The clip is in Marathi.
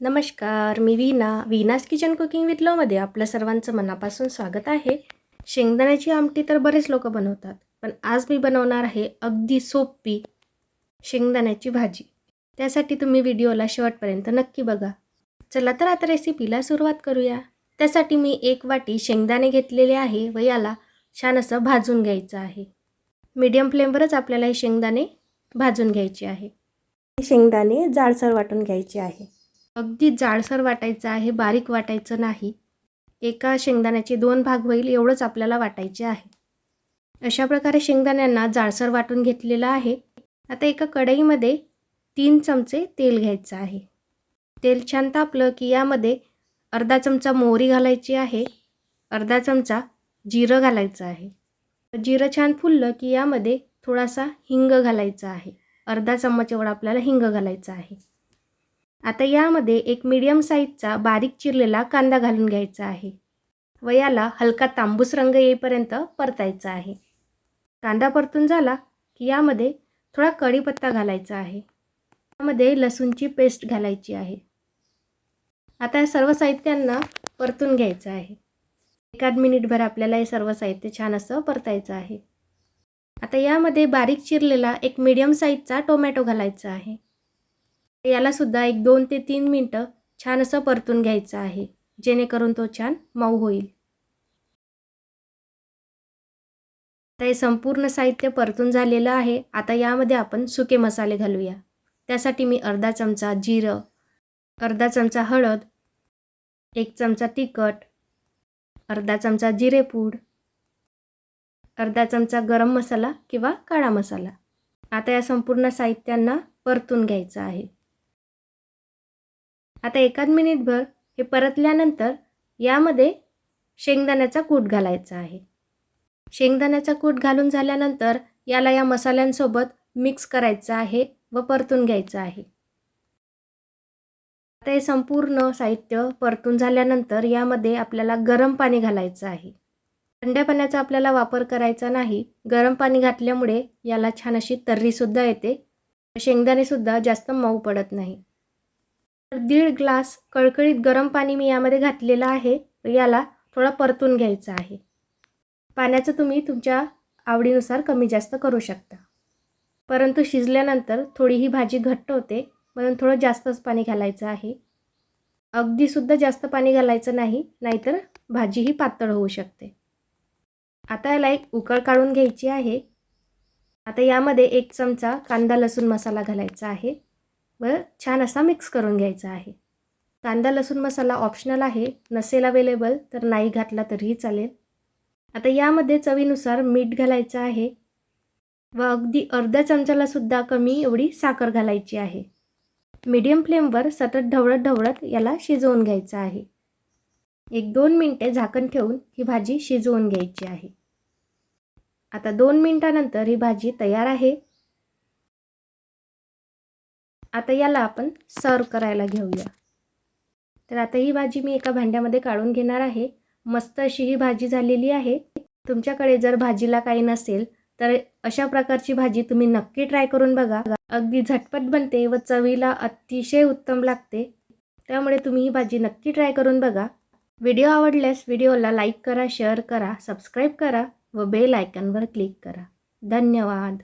नमस्कार मी Veena Veena's kitchen cooking with लवमध्ये आपलं सर्वांचं मनापासून स्वागत आहे. शेंगदाण्याची आमटी तर बरेच लोक बनवतात पण आज मी बनवणार आहे अगदी सोपी शेंगदाण्याची भाजी. त्यासाठी तुम्ही व्हिडिओला शेवटपर्यंत नक्की बघा. चला तर आता रेसिपीला सुरुवात करूया. त्यासाठी मी एक वाटी शेंगदाणे घेतलेले आहे व याला छान असं भाजून घ्यायचं आहे. मीडियम फ्लेमवरच आपल्याला हे शेंगदाणे भाजून घ्यायचे आहे. शेंगदाणे जाडसर वाटून घ्यायचे आहे. अगदी जाडसर वाटायचं आहे बारीक वाटायचं नाही. एका शेंगदाण्याचे दोन भाग होईल एवढंच आपल्याला वाटायचे आहे. अशा प्रकारे शेंगदाण्यांना जाडसर वाटून घेतलेलं आहे. आता एका कढईमध्ये तीन चमचे तेल घ्यायचं आहे. तेल छान तापलं की यामध्ये अर्धा चमचा मोहरी घालायची आहे. अर्धा चमचा जिरं घालायचं आहे. जिरं छान फुललं की यामध्ये थोडासा हिंग घालायचा आहे. अर्धा चम्मच एवढा आपल्याला हिंग घालायचा आहे. आता यामध्ये एक मीडियम साईजचा बारीक चिरलेला कांदा घालून घ्यायचा आहे व याला हलका तांबूस रंग येईपर्यंत परतायचा आहे. कांदा परतून झाला की यामध्ये थोडा कढीपत्ता घालायचा आहे. यामध्ये लसूणची पेस्ट घालायची आहे. आता या सर्व साहित्यांना परतून घ्यायचं आहे. एकाद मिनिटभर आपल्याला हे सर्व साहित्य छान असं परतायचं आहे. आता यामध्ये बारीक चिरलेला एक मीडियम साईजचा टोमॅटो घालायचा आहे. याला सुद्धा एक दोन ते तीन मिनटं छान असं परतून घ्यायचं आहे. जेणेकरून तो छान मऊ होईल. आता हे संपूर्ण साहित्य परतून झालेलं आहे. आता यामध्ये आपण सुके मसाले घालूया. त्यासाठी मी अर्धा चमचा जिरं अर्धा चमचा हळद एक चमचा तिखट अर्धा चमचा जिरेपूड अर्धा चमचा गरम मसाला किंवा काळा मसाला. आता या संपूर्ण साहित्यांना परतून घ्यायचं आहे. आता एकाद मिनिटभर हे परतल्यानंतर यामध्ये शेंगदाण्याचा कूट घालायचा आहे. शेंगदाण्याचा कूट घालून झाल्यानंतर याला या मसाल्यांसोबत मिक्स करायचं आहे व परतून घ्यायचं आहे. आता हे संपूर्ण साहित्य परतून झाल्यानंतर यामध्ये आपल्याला गरम पाणी घालायचं आहे. थंड पाण्याचा आपल्याला वापर करायचा नाही. गरम पाणी घातल्यामुळे याला छान अशी तर्रीसुद्धा येते. शेंगदाणेसुद्धा जास्त मऊ पडत नाही. दीड ग्लास कळकळीत गरम पाणी मी यामध्ये घातलेलं आहे. याला थोडा परतून घ्यायचा आहे. पाण्याचं तुम्ही तुमच्या आवडीनुसार कमी जास्त करू शकता. परंतु शिजल्यानंतर थोडी ही भाजी घट्ट होते म्हणून थोडं जास्तच पाणी घालायचं आहे. अगदीसुद्धा जास्त पाणी घालायचं नाही नाहीतर भाजी ही पातळ होऊ शकते. आता याला एक उकळ काढून घ्यायची आहे. आता यामध्ये एक चमचा कांदा लसूण मसाला घालायचा आहे. व छान असा मिक्स करून घ्यायचा आहे. कांदा लसूण मसाला ऑप्शनल आहे. नसेल अवेलेबल तर नाही घातला तरीही चालेल. आता यामध्ये चवीनुसार मीठ घालायचं आहे. व अगदी अर्ध्या चमचालासुद्धा कमी एवढी साखर घालायची आहे. मीडियम फ्लेमवर सतत ढवळत ढवळत याला शिजवून घ्यायचं आहे. एक दोन मिनटे झाकण ठेवून ही भाजी शिजवून घ्यायची आहे. आता दोन मिनटानंतर ही भाजी तयार आहे. आता याला आपण सर्व करायला घेऊया. तर आता ही भाजी मी एका भांड्यामध्ये काढून घेणार आहे. मस्त अशी ही भाजी झालेली आहे. तुमच्याकडे जर भाजीला काही नसेल तर अशा प्रकारची भाजी तुम्ही नक्की ट्राय करून बघा. अगदी झटपट बनते व चवीला अतिशय उत्तम लागते. त्यामुळे तुम्ही ही भाजी नक्की ट्राय करून बघा. व्हिडिओ आवडल्यास व्हिडिओला लाईक करा शेअर करा सबस्क्राईब करा व बेल आयकनवर क्लिक करा. धन्यवाद.